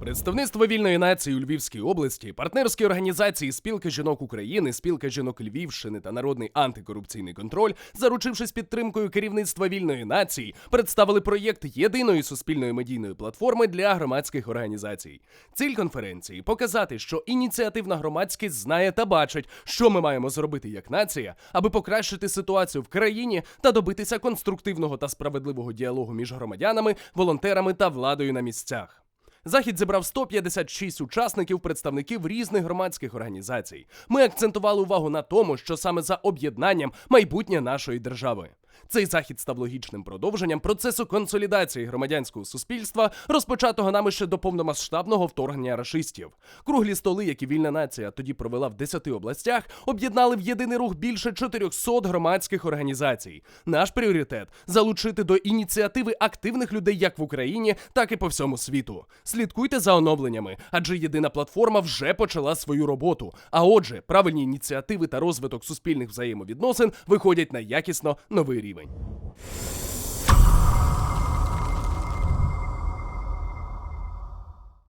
Представництво вільної нації у Львівській області, партнерські організації Спілка жінок України, Спілка жінок Львівщини та Народний антикорупційний контроль, заручившись підтримкою керівництва вільної нації, представили проєкт єдиної суспільної медійної платформи для громадських організацій. Ціль конференції показати, що ініціативна громадськість знає та бачить, що ми маємо зробити як нація, аби покращити ситуацію в країні та добитися конструктивного та справедливого діалогу між громадянами, волонтерами та владою на місцях. Захід зібрав 156 учасників, представників різних громадських організацій. Ми акцентували увагу на тому, що саме за об'єднанням майбутнє нашої держави. Цей захід став логічним продовженням процесу консолідації громадянського суспільства, розпочатого нами ще до повномасштабного вторгнення рашистів. Круглі столи, які вільна нація тоді провела в 10 областях, об'єднали в єдиний рух більше 400 громадських організацій. Наш пріоритет залучити до ініціативи активних людей як в Україні, так і по всьому світу. Слідкуйте за оновленнями, адже єдина платформа вже почала свою роботу. А отже, правильні ініціативи та розвиток суспільних взаємовідносин виходять на якісно новий рівень.